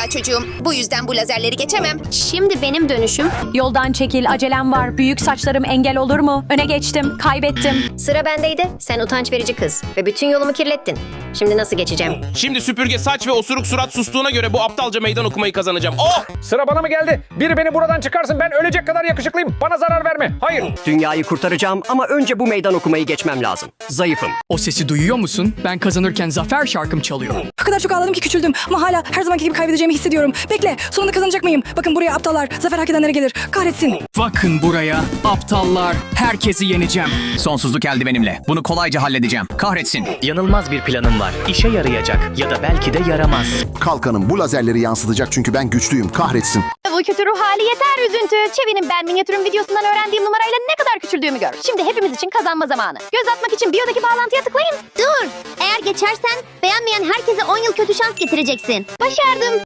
Pekala çocuğum. Bu yüzden bu lazerleri geçemem. Şimdi benim dönüşüm. Yoldan çekil, acelem var. Büyük saçlarım engel olur mu? Öne geçtim, kaybettim. Sıra bendeydi. Sen utanç verici kız. Ve bütün yolumu kirlettin. Şimdi nasıl geçeceğim? Şimdi süpürge saç ve osuruk surat sustuğuna göre bu aptalca meydan okumayı kazanacağım. Oh! Sıra bana mı geldi? Biri beni buradan çıkarsın. Ben ölecek kadar yakışıklıyım. Bana zarar verme. Hayır. Dünyayı kurtaracağım ama önce bu meydan okumayı geçmem lazım. Zayıfım. O sesi duyuyor musun? Ben kazanırken zafer şarkım çalıyor. O kadar çok ağladım ki küçüldüm ama hala her zamanki gibi kaybedeceğimi hissediyorum. Bekle, sonunda kazanacak mıyım? Bakın buraya aptallar, zafer hak edenlere gelir. Kahretsin. Bakın buraya. Aptallar. Herkesi yeneceğim. Sonsuzluk eldivenimle. Bunu kolayca halledeceğim. Kahretsin. Yanılmaz bir planım var. İşe yarayacak ya da belki de yaramaz. Kalkanım bu lazerleri yansıtacak çünkü ben güçlüyüm kahretsin. Bu kötü ruh hali yeter üzüntü. Çevi'nin ben minyatürüm videosundan öğrendiğim numarayla ne kadar küçüldüğümü gör. Şimdi hepimiz için kazanma zamanı. Göz atmak için biyodaki bağlantıya tıklayın. Dur. Eğer geçersen beğenmeyen herkese 10 yıl kötü şans getireceksin. Başardım.